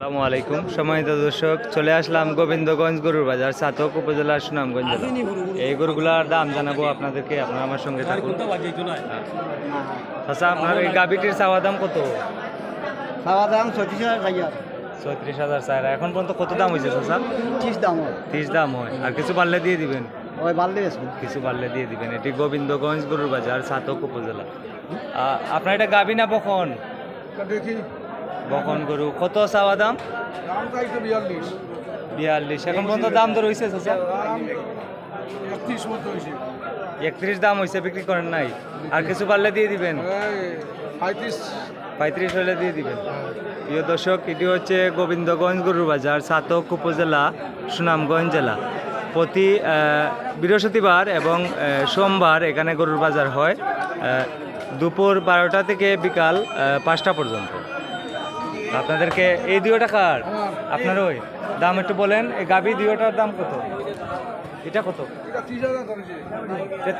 আসসালামু আলাইকুম। সম্মানিত দর্শক চলে আসলাম গোবিন্দগঞ্জ গরুর বাজার সাতক উপজেলার সুনামগঞ্জ এই গরুগুলার দাম জানাব আপনাদেরকে আপনারা আমার সঙ্গে থাকুন। আচ্ছা আপনার এই গাবিটির চাওয়া দাম কত? খাওয়া দাম ছত্রিশ হাজার হাজার ছত্রিশ হাজার স্যার এখন পর্যন্ত কত দাম হয়েছে চাচা? ত্রিশ দাম হয়। তিরিশ দাম হয়। আর কিছু বাড়লে দিয়ে দিবেন? ওই বাড়লে কিছু বাড়লে দিয়ে দিবেন। এটি গোবিন্দগঞ্জ গরুর বাজার সাতক উপজেলা। আপনার এটা গাবি না বখন দেখি। বখন গরু। কত চাওয়া দাম? বিয়াল্লিশ। এখন পর্যন্ত দাম তো রয়েছে চাচা? একত্রিশ দাম হয়েছে বিক্রি করেন নাই? আর কিছু পারলে দিয়ে দিবেন? পঁয়ত্রিশ। পঁয়ত্রিশ হলে দিয়ে দিবেন। প্রিয় দর্শক এটি হচ্ছে গোবিন্দগঞ্জ গরুর বাজার সাতক উপজেলা সুনামগঞ্জ জেলা। প্রতি বৃহস্পতিবার এবং সোমবার এখানে গরুর বাজার হয় দুপুর বারোটা থেকে বিকাল পাঁচটা পর্যন্ত। আপনাদেরকে এই দুটো টাকার আপনার ওই। দাম একটু বলেন এই গাভী দুটোটার দাম কত? এটা কত?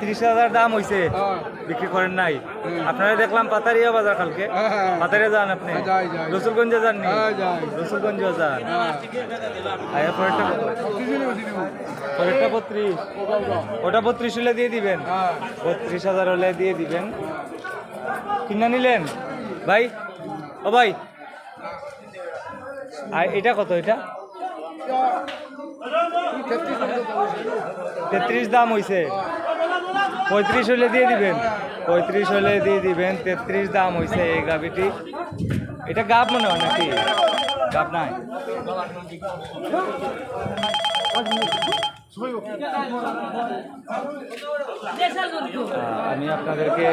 ত্রিশ হাজার দাম হয়েছে বিক্রি করেন নাই। আপনারা দেখলাম পাতারিয়া বাজার কালকে। হ্যাঁ। পাতারিয়া যান আপনি। হ্যাঁ। রসুলগঞ্জে হ্যাঁ, রসুলগঞ্জে যান। পরেরটা পরেরটা বত্রিশ। ওটা বত্রিশ হলে দিয়ে দিবেন? বত্রিশ হাজার হলে দিয়ে দিবেন। কিনা নিলেন? ভাই? ও ভাই আর এটা কত এটা? তেত্রিশ দাম হয়েছে পঁয়ত্রিশ হলে দিয়ে দিবেন। পঁয়ত্রিশ হলে দিয়ে দিবেন। তেত্রিশ দাম হয়েছে এই গাভিটি। এটা গাব মনে হয় নাকি? গাব নাই। আমি আপনাদেরকে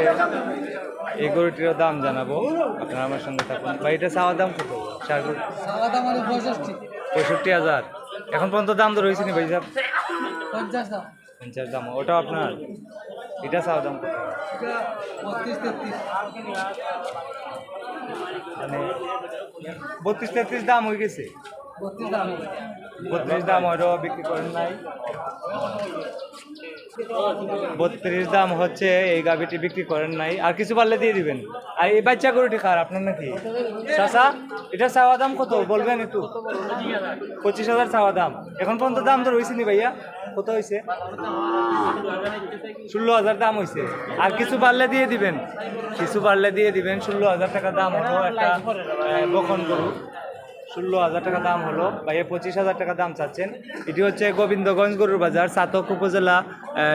এই গরুটিরও দাম জানাব। আপনারা আমার সঙ্গে থাকুন। ভাই এটা চাওয়ার দাম কত? পঁয়ষট্টি। হাজার। এখন পর্যন্ত দাম তো রয়েছে নি ভাই সাহেব? পঞ্চাশ দাম। পঞ্চাশ দাম। ওটাও আপনার? এটা চাওয়া দাম কত? মানে বত্রিশ তেত্রিশ দাম হয়ে গেছে? বত্রিশ দাম ওইটাও বিক্রি করেন নাই। বত্রিশ দাম হচ্ছে এই গাভিটি বিক্রি করেন নাই। আর কিছু পারলে দিয়ে দিবেন। আর এই বাচ্চা গরুটি কার? আপনার নাকি? চাচা, এটা চাওয়া দাম কত? বলবেন একটু। পঁচিশ হাজার চাওয়া দাম। এখন পর্যন্ত দাম তো রয়েছে নি ভাইয়া? কত হয়েছে ষোলো হাজার দাম হয়েছে আর কিছু পারলে দিয়ে দিবেন। কিছু পারলে দিয়ে দিবেন। ষোলো হাজার টাকা দাম হতো একটা বকন গরু। ষোলো হাজার টাকা দাম হলো। ভাইয়া পঁচিশ হাজার টাকা দাম চাচ্ছেন। এটি হচ্ছে গোবিন্দগঞ্জ গরুর বাজার, সাতক উপজেলা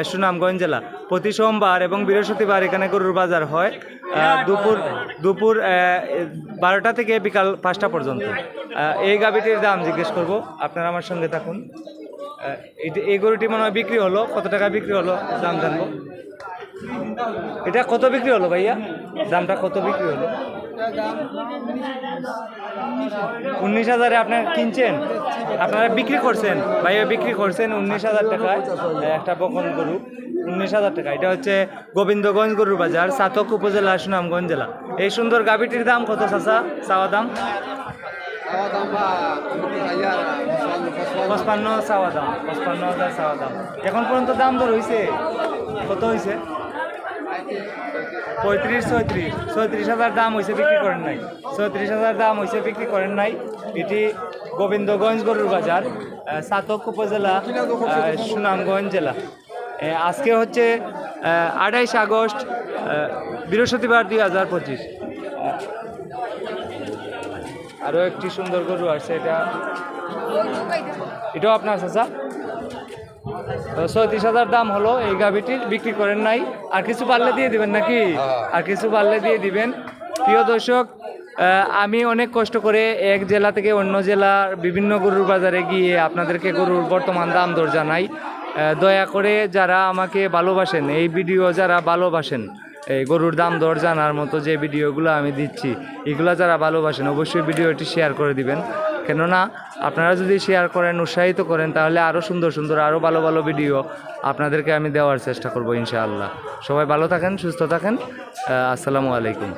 সুনামগঞ্জ জেলা। প্রতি সোমবার এবং বৃহস্পতিবার এখানে গরুর বাজার হয়। দুপুর দুপুর বারোটা থেকে বিকাল পাঁচটা পর্যন্ত। এই গাভিটির দাম জিজ্ঞেস করব। আপনারা আমার সঙ্গে থাকুন। এটি- এই গরুটি মনে হয় বিক্রি হলো। কত টাকা বিক্রি হলো? দাম জানব। এটা কত বিক্রি হলো ভাইয়া? দামটা কত বিক্রি হলো? উনিশ হাজারে আপনার কিনছেন? আপনারা বিক্রি করছেন। ভাইয়া বিক্রি করছেন উনিশ হাজার টাকায়। একটা বকন গরু, উনিশ হাজার টাকা। এটা হচ্ছে গোবিন্দগঞ্জ গরুর বাজার, সাতক উপজেলা, সুনামগঞ্জ জেলা। এই সুন্দর গাভিটির দাম কত, চাচা? চাওয়া দাম? পঁচপান্ন চাওয়া দাম, পঁচপান্ন হাজার চাওয়া দাম। এখন পর্যন্ত দাম দর হয়েছে কত হয়েছে পঁয়ত্রিশ, ছয়ত্রিশ। ছয়ত্রিশ হাজার দাম হয়েছে বিক্রি করেন নাই। ছয়ত্রিশ হাজার দাম হয়েছে বিক্রি করেন নাই। এটি গোবিন্দগঞ্জ গরুর বাজার সাতক উপজেলা সুনামগঞ্জ জেলা। আজকে হচ্ছে আঠাইশ আগস্ট বৃহস্পতিবার দুই হাজার পঁচিশ। আরও একটি সুন্দর গরু আছে এটা। এটাও আপনার চাচা? তো ছয়ত্রিশ হাজার দাম হলো এই গাভিটির বিক্রি করেন নাই। আর কিছু পারলে দিয়ে দিবেন নাকি? আর কিছু পারলে দিয়ে দিবেন। প্রিয় দর্শক আমি অনেক কষ্ট করে এক জেলা থেকে অন্য জেলার বিভিন্ন গরুর বাজারে গিয়ে আপনাদেরকে গরুর বর্তমান দাম দর জানাই। দয়া করে যারা আমাকে ভালোবাসেন এই ভিডিও যারা ভালোবাসেন এই গরুর দাম দর জানার মতো যে ভিডিওগুলো আমি দিচ্ছি এগুলো যারা ভালোবাসেন অবশ্যই ভিডিওটি শেয়ার করে দিবেন। কেননা আপনারা যদি শেয়ার করেন, উৎসাহিত করেন, তাহলে আরও সুন্দর সুন্দর আরও ভালো ভালো ভিডিও আপনাদেরকে আমি দেওয়ার চেষ্টা করব ইনশাআল্লাহ। সবাই ভালো থাকেন, সুস্থ থাকেন। আসসালামু আলাইকুম।